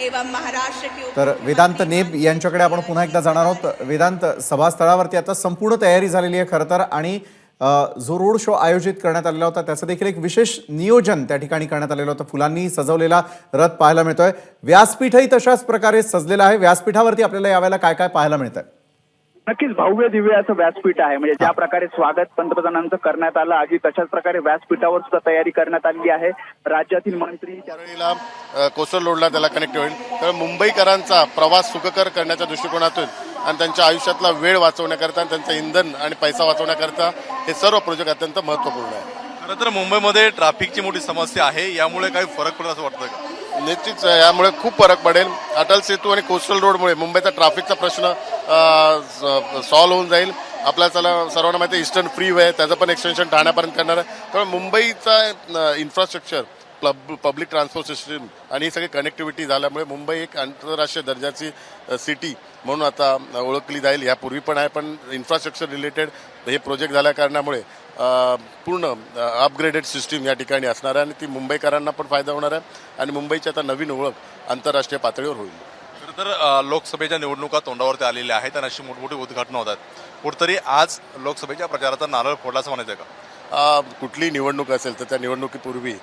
एवं महाराष्ट्र तर वेदांत नेब यांच्याकडे आपण पुन्हा एकदा जाणार आहोत. वेदांत सभास्थळावरती आता संपूर्ण तयारी झालेली आहे खरं तर आणि जो रोड शो आयोजित करण्यात आलेला होता त्याचं देखील एक विशेष नियोजन त्या ठिकाणी करण्यात आलेलं होतं. फुलांनी सजवलेला रथ पाहायला मिळतोय. व्यासपीठही तशाच प्रकारे सजलेलं आहे. व्यासपीठावरती आपल्याला यावेळेला काय काय पाहायला मिळतंय? नक्कीच भव्य दिव्य असं व्यासपीठ आहे. म्हणजे ज्या प्रकारे स्वागत पंतप्रधानांचं करण्यात आलं आधी तशाच प्रकारे व्यासपीठावर सुद्धा तयारी करण्यात आली आहे. राज्यातील मंत्री कोसर रोडला त्याला कनेक्ट होईल. तर मुंबईकरांचा प्रवास सुखकर करण्याच्या दृष्टिकोनातून आणि त्यांच्या आयुष्यातला वेळ वाचवण्याकरता आणि त्यांचं इंधन आणि पैसा वाचवण्याकरता हे सर्व प्रोजेक्ट अत्यंत महत्त्वपूर्ण आहे. खरं तर मुंबईमध्ये ट्रॅफिकची मोठी समस्या आहे. यामुळे काही फरक पडत असं वाटतं का? निश्चितच यामुळे खूप फरक पडेल. अटल सेतू आणि कोस्टल रोडमुळे मुंबईचा ट्रॅफिकचा प्रश्न सॉल्व्ह होऊन जाईल. आपल्या चला सर्वांना माहिती ईस्टर्न फ्री वे त्याचं पण एक्सटेन्शन ठाण्यापर्यंत करणार आहे. त्यामुळे मुंबईचा इन्फ्रास्ट्रक्चर प्लब पब्लिक ट्रान्सपोर्ट सिस्टीम आणि ही सगळी कनेक्टिव्हिटी झाल्यामुळे मुंबई एक आंतरराष्ट्रीय दर्जाची सिटी म्हणून आता ओळखली जाईल. यापूर्वी पण आहे पण इन्फ्रास्ट्रक्चर रिलेटेड हे प्रोजेक्ट झाल्या कारणामुळे पूर्ण अपग्रेडेड सिस्टीम या ठिकाणी असणार आहे आणि ती मुंबईकरांना पण फायदा होणार आहे आणि मुंबईची आता नवीन ओळख आंतरराष्ट्रीय पातळीवर होईल. खरं तर लोकसभेच्या निवडणुका तोंडावरती आलेल्या आहेत आणि अशी मोठमोठी उद्घाटनं होतात. कुठतरी आज लोकसभेच्या प्रचाराचा नारळ फोडला असं म्हणायचं का? अ, कुठलीही निवडणूक असेल तर त्या निवडणुकीपूर्वी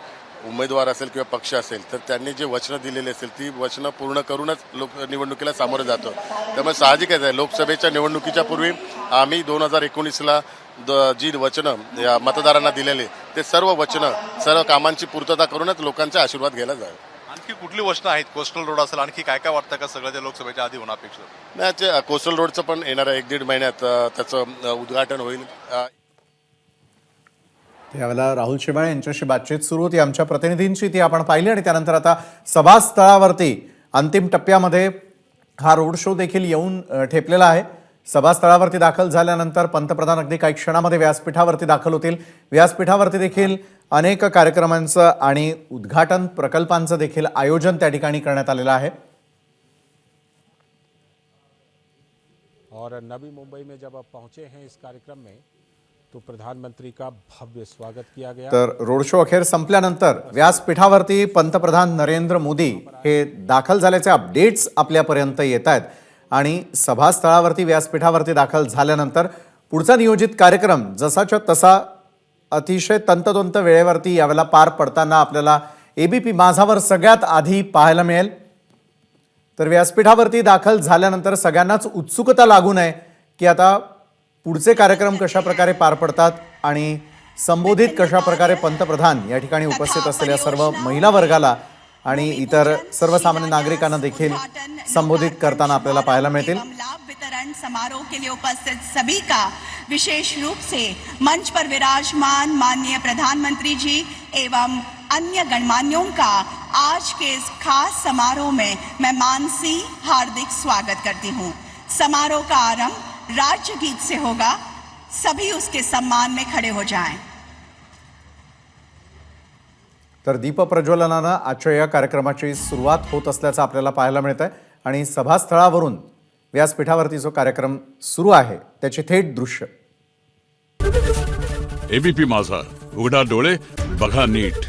उमेदवार असेल किंवा पक्ष असेल तर त्यांनी जे वचनं दिलेली असेल ती वचनं पूर्ण करूनच लोक निवडणुकीला सामोरं जातो. त्यामुळे साहजिकच आहे. लोकसभेच्या निवडणुकीच्या पूर्वी आम्ही दोन हजार एकोणीसला द जी वचनं या मतदारांना दिलेले ते सर्व वचनं सर्व कामांची पूर्तता करूनच लोकांचे आशीर्वाद घ्यायला जावे. आणखी कुठली वचनं आहेत? कोस्टल रोड असेल आणखी काय काय वाटतं का सगळं ते लोकसभेच्या आधी होणं अपेक्षित? नाही कोस्टल रोडचं पण येणाऱ्या एक दीड महिन्यात अ, त्याचं अ, उद्घाटन होईल. अ, यावेळेला राहुल शेवाळे यांच्याशी बातचीत सुरू होती. आमच्या प्रतिनिधींची ती आपण पाहिली आणि त्यानंतर आता सभास्थळावरती अंतिम टप्प्यामध्ये हा रोड शो देखील येऊन अ, ठेपलेला आहे. सभास्थळावरती दाखल झाल्यानंतर पंतप्रधान अगदी काही क्षणामध्ये व्यासपीठावरती दाखल होतील. व्यासपीठावरती देखील अनेक कार्यक्रमांचं आणि उद्घाटन प्रकल्पांचं देखील आयोजन त्या ठिकाणी करण्यात आलेलं आहे. और नवी मुंबई में जब आप पहुंचे हैं इस कार्यक्रम में तो प्रधानमंत्री का भव्य स्वागत किया गया। तर रोड शो अखेर संपल्यानंतर व्यासपीठावरती पंतप्रधान नरेंद्र मोदी हे दाखल झाल्याचे अपडेट्स आपल्यापर्यंत येत आहेत. आणि सभास्थळावरती व्यासपीठावरती दाखल झाल्यानंतर पुढचा नियोजित कार्यक्रम जसाच्या तसा अतिशय तंतोतंत वेळेवरती यावेळेला पार पडताना आपल्याला ए बी पी माझावर सगळ्यात आधी पाहायला मिळेल. तर व्यासपीठावरती दाखल झाल्यानंतर सगळ्यांनाच उत्सुकता लागू नये की आता पुढचे कार्यक्रम कशा प्रकारे पार पडतात आणि संबोधित कशा प्रकारे पंतप्रधान या ठिकाणी उपस्थित असलेल्या सर्व महिला वर्गाला आणि इतर सर्वसामान्य नागरिकांना देखील संबोधित करताना आपल्याला पाहायला मिळतील. लाभ वितरण समारोह के लिए उपस्थित सभी का विशेष रूप से मंच पर विराजमान माननीय प्रधानमंत्री जी एवं अन्य गणमान्यों का आज के इस खास समारोह में मैं मानसी हार्दिक स्वागत करती हूँ। समारोह का आरंभ राज्य गीत से होगा। सभी उसके सम्मान में खड़े हो जाएं। तर दीप प्रज्वलनानं आजच्या या कार्यक्रमाची सुरुवात होत असल्याचं आपल्याला पाहायला मिळत आहे आणि सभास्थळावरून व्यासपीठावरती जो कार्यक्रम सुरू आहे त्याचे थेट दृश्य. एबीपी माझा उघडा डोळे बघा नीट.